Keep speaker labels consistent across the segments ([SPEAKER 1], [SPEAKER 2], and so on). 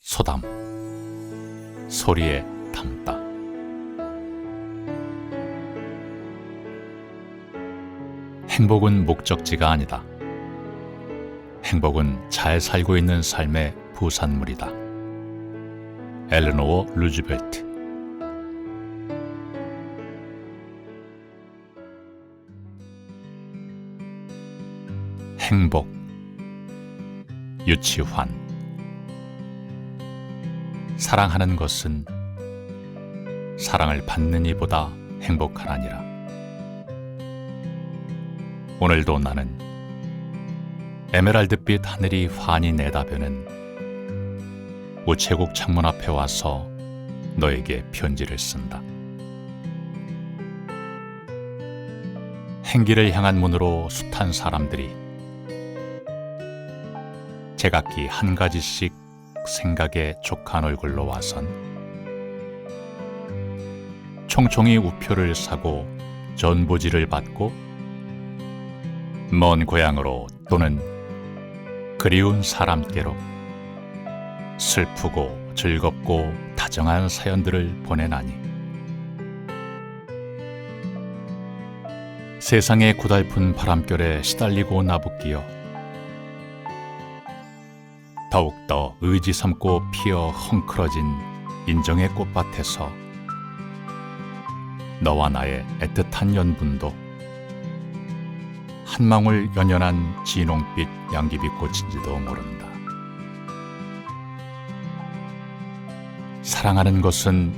[SPEAKER 1] 소담. 소리에 담다 행복은 목적지가 아니다. 행복은 잘 살고 있는 삶의 부산물이다. 엘레노어 루즈벨트. 행복. 유치환 사랑하는 것은 사랑을 받는 이보다 행복하나니라. 오늘도 나는 에메랄드빛 하늘이 환히 내다보는 우체국 창문 앞에 와서 너에게 편지를 쓴다. 행기를 향한 문으로 숱한 사람들이 제각기 한 가지씩 생각에 족한 얼굴로 와선 총총히 우표를 사고 전보지를 받고 먼 고향으로 또는 그리운 사람께로 슬프고 즐겁고 다정한 사연들을 보내나니 세상의 고달픈 바람결에 시달리고 나부끼어 더욱더 의지 삼고 피어 헝클어진 인정의 꽃밭에서 너와 나의 애틋한 연분도 한 망울 연연한 진홍빛 양귀비 꽃인지도 모른다. 사랑하는 것은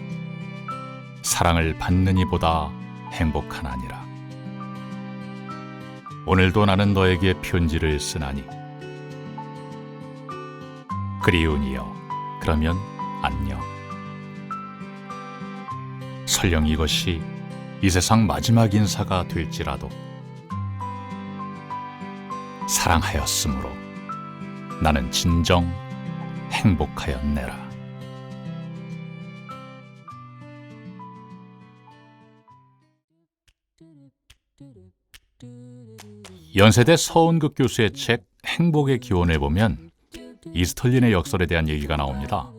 [SPEAKER 1] 사랑을 받는 이보다 행복하나니라. 오늘도 나는 너에게 편지를 쓰나니 그리운이여 그러면 안녕. 설령 이것이 이 세상 마지막 인사가 될지라도 사랑하였으므로 나는 진정 행복하였네라. 연세대 서은극 교수의 책 행복의 기원에 보면 이스털린의 역설에 대한 얘기가 나옵니다.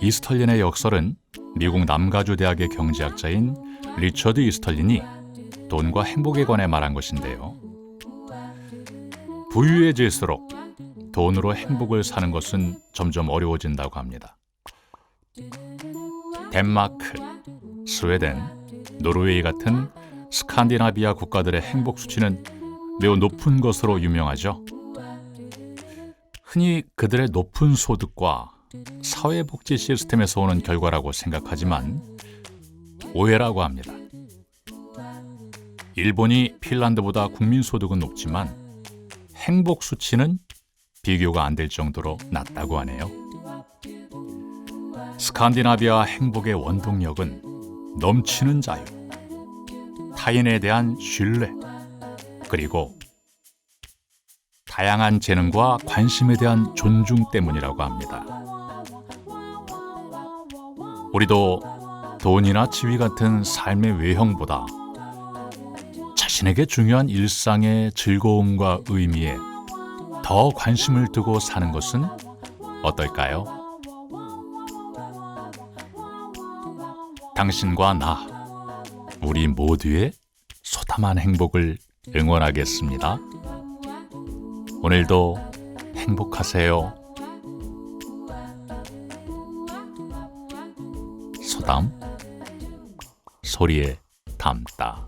[SPEAKER 1] 이스털린의 역설은 미국 남가주 대학의 경제학자인 리처드 이스털린이 돈과 행복에 관해 말한 것인데요. 부유해질수록 돈으로 행복을 사는 것은 점점 어려워진다고 합니다. 덴마크, 스웨덴, 노르웨이 같은 스칸디나비아 국가들의 행복 수치는 매우 높은 것으로 유명하죠. 흔히 그들의 높은 소득과 사회복지 시스템에서 오는 결과라고 생각하지만 오해라고 합니다. 일본이 핀란드보다 국민소득은 높지만 행복 수치는 비교가 안 될 정도로 낮다고 하네요. 스칸디나비아 행복의 원동력은 넘치는 자유, 타인에 대한 신뢰, 그리고 다양한 재능과 관심에 대한 존중 때문이라고 합니다. 우리도 돈이나 지위 같은 삶의 외형보다 자신에게 중요한 일상의 즐거움과 의미에 더 관심을 두고 사는 것은 어떨까요? 당신과 나, 우리 모두의 소담한 행복을 응원하겠습니다. 오늘도 행복하세요. 소담 소리에 담다.